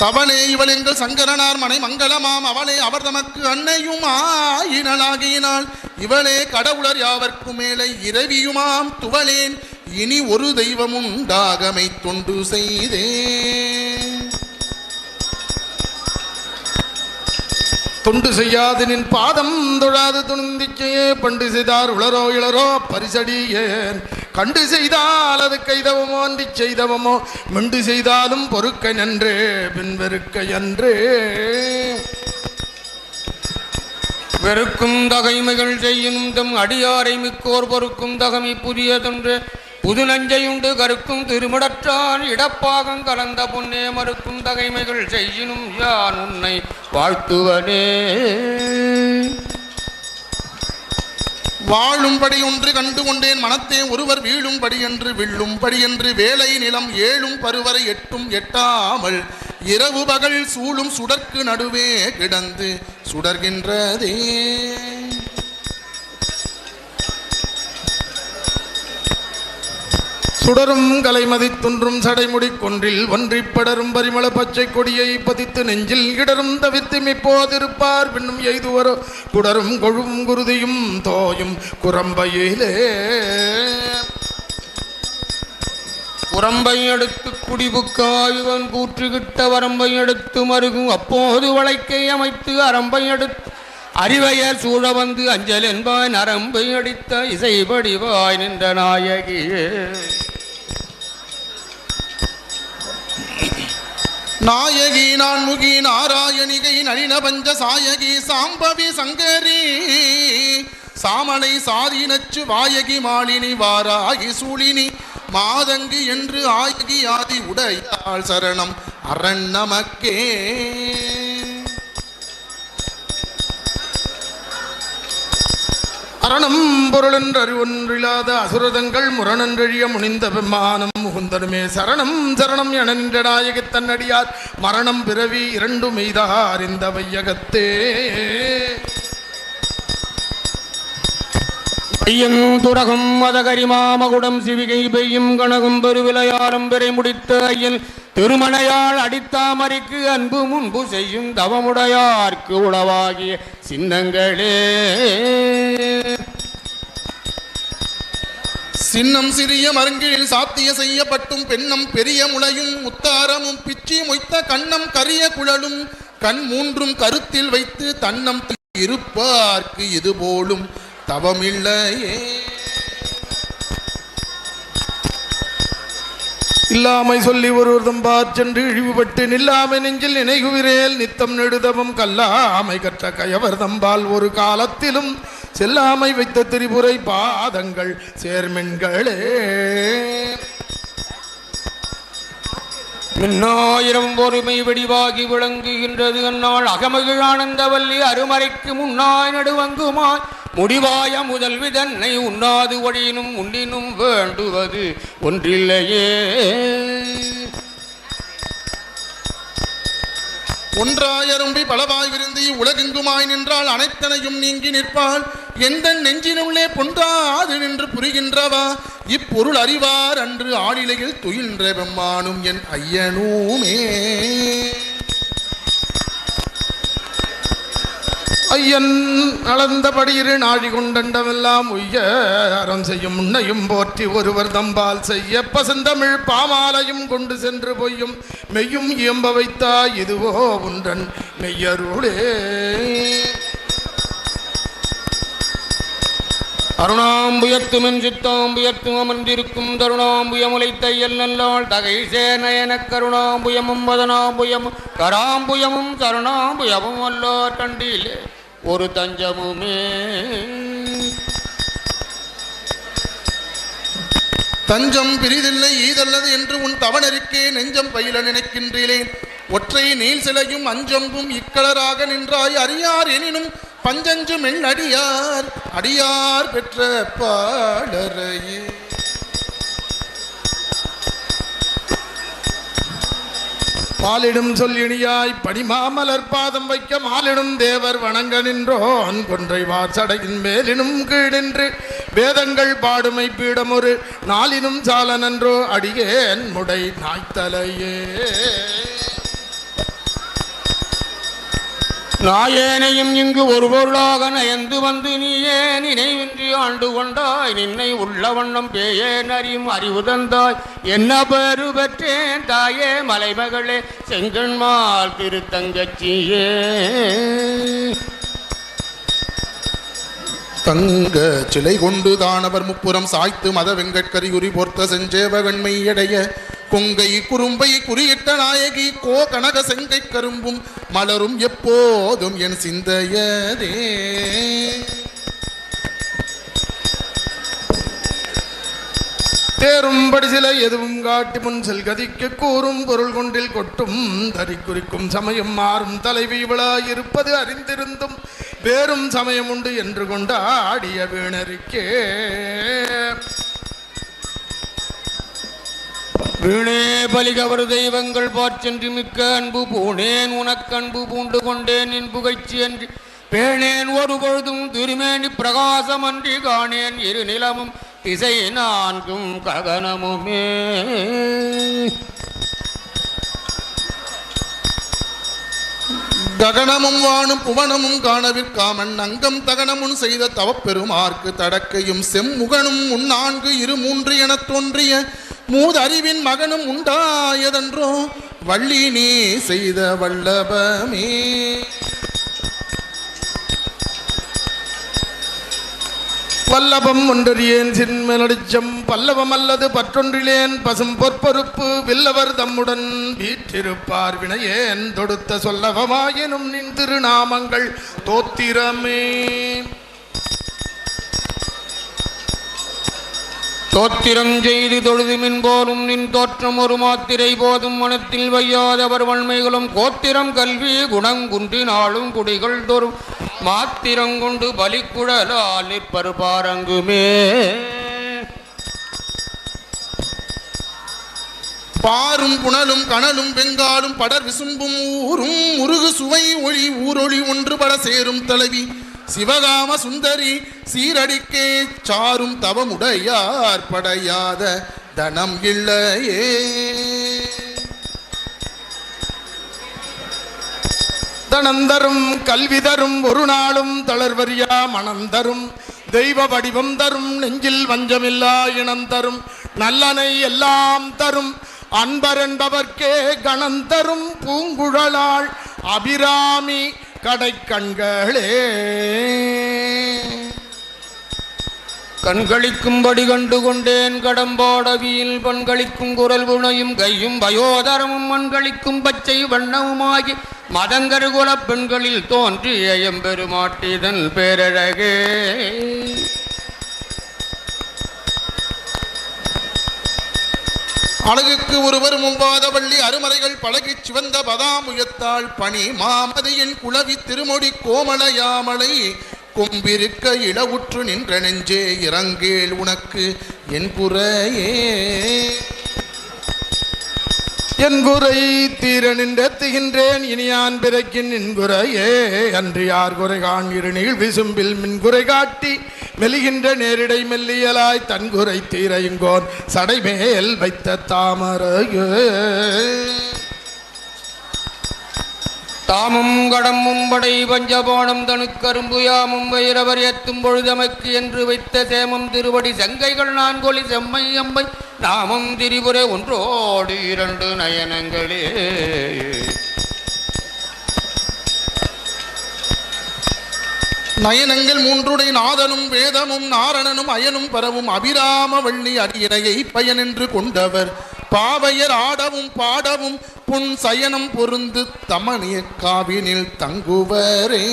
தவளே இவள் எங்கள் சங்கரனார் மனை மங்களமாம். அவளே அவர் தமக்கு அன்னையும் ஆயினளாகியினாள் இவளே கடவுளர் யாவர்க்கு மேலே இரவியுமாம் துவளேன். இனி ஒரு தெய்வமும் தாகமை தொண்டு செய்தேன். தொண்டு செய்யாது நின் பாதம் தொழாது துணிந்திக்கையே. பண்டு செய்தார் உளரோ இளரோ பரிசடியேன். கண்டு செய்தால் அது கைதவமோ அன்றி செய்தவமோ? மிண்டு செய்தாலும் பொறுக்க நன்று பின்வெறுக்க என்று வெறுக்கும் தகைமைகள் செய்யும் தம் அடியாரை மிக்கோர் பொறுக்கும் தகமை புதியதொன்று. புது நஞ்சையுண்டு கருக்கும் திருமடற்றான் இடப்பாகம் கலந்த பொன்னே மறுக்கும் தகைமைகள் செய்யினும் யான் உன்னை வாழ்த்துவனே. வாழும்படி ஒன்று கண்டு கொண்டேன் மனத்தே ஒருவர் வீழும்படி என்று வில்லும்படி என்று வேலை நிலம் ஏழும் பருவரை எட்டும் எட்டாமல் இரவு பகல் சூழும் சுடர்க்கு நடுவே கிடந்து சுடர்கின்றதே. சுடரும் கலைமதி துன்றும் சடைமுடி கொன்றில் ஒன்றி படரும் பரிமள பச்சை கொடியை பதித்து நெஞ்சில் இடரும் தவித்து மிப்போதிருப்பார். பின்னும் எய்துவரோ குடரும் கொழும் குருதியும் தோயும் குரம்பையிலே. புறம்பை எடுத்து குடிபுக்காயுவன் கூற்றுகிட்ட வரம்பை எடுத்து மருகும் அப்போது வளைக்கை அமைத்து அரம்பை எடுத்து அறிவையர் சூழ வந்து அஞ்சல் என்பான் அரம்பை அடித்த இசைபடிவாய் நின்ற நாயகியே. நாயகி நான்முகி நாராயணிகை நளின பஞ்ச சாயகி சாம்பவி சங்கரி. சாமலை சாதி நச்சு வாயகி மாலினி வாராகி சூழினி. மாதங்கி என்று ஆயகி ஆதி உடையாள் சரணம் அரண் நமக்கே. அரணம் பொருளென்று அறிவொன்றில்லாத அசுரதங்கள் முரணன்றழிய முனிந்த பெம்மானம் முகுந்தனுமே. சரணம் சரணம் என நின்ற நாயகத் தன்னடியார் மரணம் பிறவி இரண்டு மெய்தார் இந்த வையகத்தே. ஐயன் மதகரி மதகரிமாமகுடம் சிவிகை பெய்யும் கணகம் பெருவிளையாரம் பெறை முடித்த ஐயன் திருமணையால் அடித்தாமரிக்கு அன்பு முன்பு செய்யும் தவமுடையார்க்கு உளவாகிய சின்னங்களே. சின்னம் சிறிய மருங்கில் சாத்திய செய்யப்பட்டும் பெண்ணம் பெரிய முளையும் முத்தாரமும் பிச்சி மொய்த்த கண்ணம் கரிய குழலும் கண் மூன்றும் கருத்தில் வைத்து தன்னம் இருப்பார்க்கு இது போலும் தவமில்லையே. இல்லாமை சொல்லி ஒருவர் தம்பார் சென்று இழிவுபட்டு நில்லாமை நெஞ்சில் நினைகுவிரேல் நித்தம் நெடுதவம் கல்லாமை கற்ற கயவர் தம்பால் ஒரு காலத்திலும் செல்லாமை வைத்த திரிபுரை பாதங்கள் சேர்மென்களே மின்னாயிரம் பொறுமை வெடிவாகி விளங்குகின்றது அந்நாள் அகமகிழ் ஆனந்தவல்லி அருமறைக்கு முன்னாய் நடுவங்குமாய் முடிவாய முதல்வி தன்னை உண்ணாது ஒழியினும் உண்ணினும் வேண்டுவது ஒன்றில்லையே. ஒன்றாயரும்பி பலவாய் விருந்தி உலகெங்குமாய் நின்றால் அனைத்தனையும் நீங்கி நிற்பாள். எந்த நெஞ்சினுள்ளே பொன்றாது நின்று புரிகின்றவா? இப்பொருள் அறிவார் அன்று ஆளிலையில் துயின்ற பெம்மானும் என் ஐயனூமே. ஐயன் அளந்தபடியிரு நாழி கொண்டண்டமெல்லாம் உய்ய அறம் செய்யும் முன்னையும் போற்றி ஒருவர் தம்பால் செய்ய பசந்தமிழ் பாமாலையும் கொண்டு சென்று பொய்யும் மெய்யும் இயம்ப வைத்தா இதுவோ உன்றன் மெய்யருளே. அருணாம்புயத்துமென் சித்தாம்புயத்தும் அமர்ந்திருக்கும் தருணாம்புயமுலை தையல் நல்லாள் தகை சேனயன கருணாம்புயமும் வதனாம்புயமும் கராம்புயமும் சரணாம்புயமும் அல்லோர் கண்டிலே. ஒரு தஞ்சமுமே. தஞ்சம் பிரிதில்லை ஈதல்லது என்று உன் தவணருக்கே நெஞ்சம் பயில நினைக்கின்றேன் ஒற்றை நீல் சிலையும் அஞ்சம்பும் இக்கலராக நின்றாய் அறியார் எனினும் பஞ்சஞ்சு மெல் அடியார் அடியார் பெற்ற பாடரையே பாலிடும் சொல் இனியாய் பனிமாமலர் பாதம் வைக்க மாலிடும் தேவர் வணங்க நின்றோன். கொன்றை வாசடையின் மேலினும் கீழின்று வேதங்கள் பாடுமை பீடமொரு நாளினும் சால நன்றோ அடியேன் முடை நாய்த்தலையே. நாயேனையும் இங்கு ஒரு பொருளாக நயந்து வந்து நீயே நினைவின்றி ஆண்டு கொண்டாய். நின்னை உள்ள வண்ணம் பேயேன் அறியும் அறிவு தந்தாய். என்ன பேரு பெற்றேன் தாயே மலைமகளே செங்கன்மால் திருத்தங்கச்சியே. தங்க சிலை கொண்டு தானவர் முப்புறம் சாய்த்து மத வெங்கட்கரியுரி பொர்த்த செஞ்சேவகண்மை எடைய கொங்கை குறும்பை குறியிட்ட நாயகி கோ கனக செங்கை கரும்பும் மலரும் எப்போதும் என் சிந்தையதே. தேரும்படி சில எதுவும் காட்டி முன் செல்கதிக்கு கூறும் பொருள் கொண்டில் கொட்டும் தறி குறிக்கும் சமயம் மாறும் தலைவி விழாயிருப்பது அறிந்திருந்தும் வேறும் சமயம் உண்டு என்று கொண்டாடிய வீணருக்கே. வீணே பலிகவர் தெய்வங்கள் பார்ச்சென்று மிக்க அன்பு பூணேன் உனக்கன்பு பூண்டு கொண்டேன் என் புகழ்ச்சி என்று பேணேன் ஒரு பொழுதும் திருமேனி பிரகாசமன்றி காணேன் இரு நிலமும் திசை நான்கும் ககனமுமே. ககனமும் வானும் புவனமும் காணவிற்காமன் அங்கம் தகனமுன் செய்த தவப்பெருமார்க்கு தடக்கையும் செம்முகனும் முன்னான்கு இரு மூன்று எனத் தோன்றிய மூதறிவின் மகனும் உண்டாயதன்றோ வள்ளி நீ செய்த வல்லபமே. வல்லபம் ஒன்றறியேன் சின்மலடிச்சம் பல்லவம் அல்லது பற்றொன்றிலேன் பசும் பொற்பொறுப்பு வில்லவர் தம்முடன் வீற்றிருப்பார் வினையேன் தொடுத்த சொல்லவமாயினும் நின் திருநாமங்கள் தோத்திரமே. தோத்திரம் செய்து தொழுது மின் போலும் நின் தோற்றம் ஒரு மாத்திரை போதும் மனத்தில் வையாதவர் வன்மைகளும். கோத்திரம் கல்வி குணங்குன்றினாலும் குடிகள் தோறும். மாத்திரம் கொண்டு பலிக்குழலால் நிற்பர் பாரங்குமே. பாரும் புனலும் கனலும் வெங்காலும் படர் விசும்பும் ஊரும் முருகு சுவை ஒளி ஊரொளி ஒன்றுபட சேரும் தலைவி. சிவகாம சுந்தரி சீரடிக்கே சாரும் தவமுடையார் படையாத தனம் இல்லையே. தனந்தரும் கல்வி தரும் ஒரு நாளும் தளர்வரியா மணந்தரும் தெய்வ வடிவம் தரும் நெஞ்சில் வஞ்சமில்லா இனம் தரும் நல்லனை எல்லாம் தரும் அன்பர் என்பவர்க்கே கணந்தரும் பூங்குழலாள் அபிராமி கடைக்கண்களே. கண்களிக்கும்படி கண்டு கொண்டேன் கடம்பாடவியில் பண்களிக்கும் குரல் புனையும் கையும் பயோதரமும் மண்களிக்கும் பச்சை வண்ணமுமாகி மதங்கருகுல பெண்களில் தோன்றி எம்பெருமாட்டிதன் பேரழகே. அழகுக்கு ஒருவர் மும்பாத வள்ளி அருமறைகள் பழகி சிவந்த பதாமுயத்தாள் பணி மாமதியின் குளவி திருமொழி கோமலையாமலை கொம்பிருக்க இளவுற்று நின்ற நெஞ்சே இறங்கேள் உனக்கு என் குறையே. என் குறை தீர நின்றெத்துகின்றேன் இனியான் பிறக்கின் என் குறையே. அன்று யார் குறை காண்கிற விசும்பில் மின் குறை காட்டி மெலிகின்ற நேரிடை மெல்லியலாய் தன்குரை தீரையுங்கோன் சடைமேல் வைத்த தாமரையே. தாமும் கடமும் படை பஞ்சபாணம் தனுக்கரும்பு யாமும் வைரவர் எத்தும் பொழுதமைக்கு என்று வைத்த சேமம் திருவடி செங்கைகள் நான்கொலி செம்மை எம்மை நாமம் திரிபுரை ஒன்றோடு இரண்டு நயனங்களே. நயனங்கள் மூன்றுடை நாதனும் வேதமும் நாரணனும் அயனும் பரவும் அபிராம வள்ளி அடியினையை பயனென்று கொண்டவர். பாவையர் ஆடவும் பாடவும் புன் சயனம் பொருந்து தமணிய காவினில் தங்குவரே.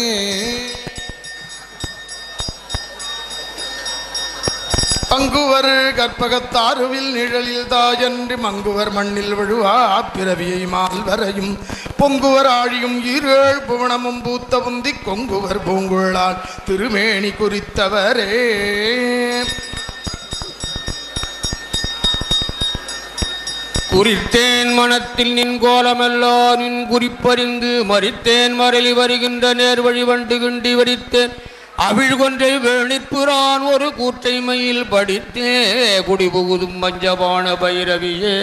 பங்குவர் கற்பகத்தாருவில் நிழலில் தாயன்று மங்குவர் மண்ணில் விழுவா பிறவியை மால்வரையும். பொங்குவர் ஆழியும் ஈரேழ் புவனமும் பூத்த புந்தி கொங்குவர் பூங்குழால் திருமேனி குறித்தவரே. குறித்தேன் மனத்தில் நின் கோலமல்லோ நின் குறிப்பறிந்து மறித்தேன் மரளி வருகின்ற நேர் வழி வண்டு கிண்டி வரித்தேன். அவிழ் கொன்றை வேணிப்புறான் ஒரு கூற்றை படித்தே குடிபுகுதும் மஞ்சபான பைரவியே.